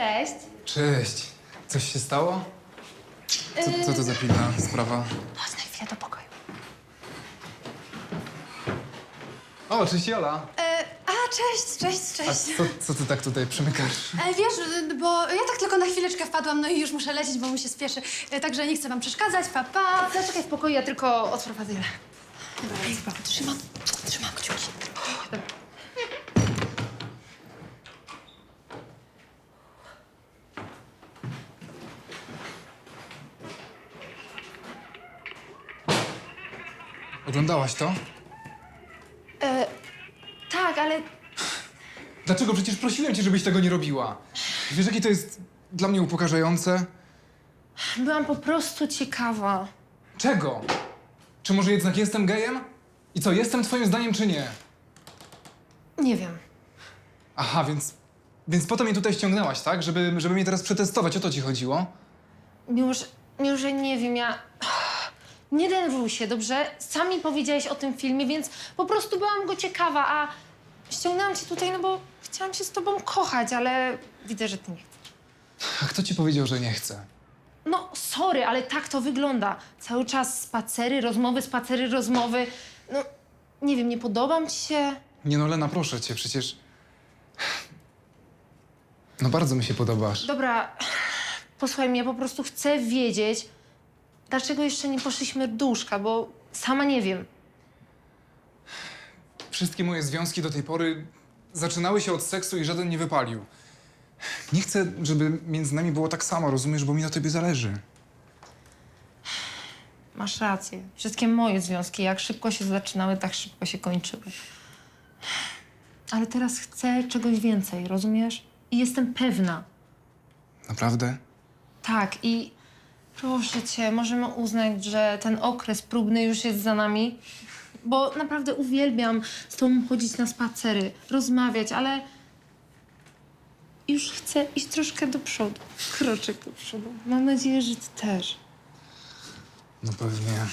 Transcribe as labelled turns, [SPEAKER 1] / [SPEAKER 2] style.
[SPEAKER 1] Cześć.
[SPEAKER 2] Cześć. Coś się stało? Co, co to za pilna sprawa?
[SPEAKER 1] Chodź na chwilę do pokoju.
[SPEAKER 2] O, cześć Jola.
[SPEAKER 3] E, a, cześć, cześć,
[SPEAKER 2] A
[SPEAKER 3] cześć.
[SPEAKER 2] co, co ty tak tutaj przymykasz?
[SPEAKER 3] E, wiesz, y, bo ja tak tylko na chwileczkę wpadłam, no i już muszę lecieć, bo mi się spieszy. E, także nie chcę wam przeszkadzać, pa, pa.
[SPEAKER 1] Zaczekaj w pokoju, ja tylko odprowadzę.
[SPEAKER 3] Dobra, chyba, trzymam, trzymam kciuki.
[SPEAKER 2] Oglądałaś to?
[SPEAKER 1] E, tak, ale
[SPEAKER 2] Dlaczego? Przecież prosiłem cię, żebyś tego nie robiła. Wiesz, jakie to jest dla mnie upokarzające?
[SPEAKER 1] byłam po prostu ciekawa.
[SPEAKER 2] Czego? Czy może jednak jestem gejem? I co, jestem twoim zdaniem, czy nie?
[SPEAKER 1] Nie wiem.
[SPEAKER 2] Aha, więc... Więc potem mnie tutaj ściągnęłaś, tak? Żeby, żeby mnie teraz przetestować, o to ci chodziło?
[SPEAKER 1] Miłosz, Miłosz, nie wiem, ja... Nie denerwuj się, dobrze? Sami powiedziałeś o tym filmie, więc po prostu byłam go ciekawa, a ściągnęłam cię tutaj, no bo chciałam się z tobą kochać, ale widzę, że ty nie chcesz.
[SPEAKER 2] A kto ci powiedział, że nie chcę?
[SPEAKER 1] No, sorry, ale tak to wygląda. Cały czas spacery, rozmowy, spacery, rozmowy. No, nie wiem, nie podobam ci się.
[SPEAKER 2] Nie no, Lena, proszę cię, przecież... No bardzo mi się podobasz.
[SPEAKER 1] Dobra, posłuchaj mnie, ja po prostu chcę wiedzieć, dlaczego jeszcze nie poszliśmy do łóżka, bo sama nie wiem.
[SPEAKER 2] Wszystkie moje związki do tej pory zaczynały się od seksu i żaden nie wypalił. Nie chcę, żeby między nami było tak samo, rozumiesz, bo mi na tobie zależy.
[SPEAKER 1] Masz rację. Wszystkie moje związki, jak szybko się zaczynały, tak szybko się kończyły. Ale teraz chcę czegoś więcej, rozumiesz? I jestem pewna.
[SPEAKER 2] Naprawdę?
[SPEAKER 1] Tak, i proszę cię, możemy uznać, że ten okres próbny już jest za nami, bo naprawdę uwielbiam z tobą chodzić na spacery, rozmawiać, ale już chcę iść troszkę do przodu, kroczek do przodu. Mam nadzieję, że ty też.
[SPEAKER 2] No pewnie.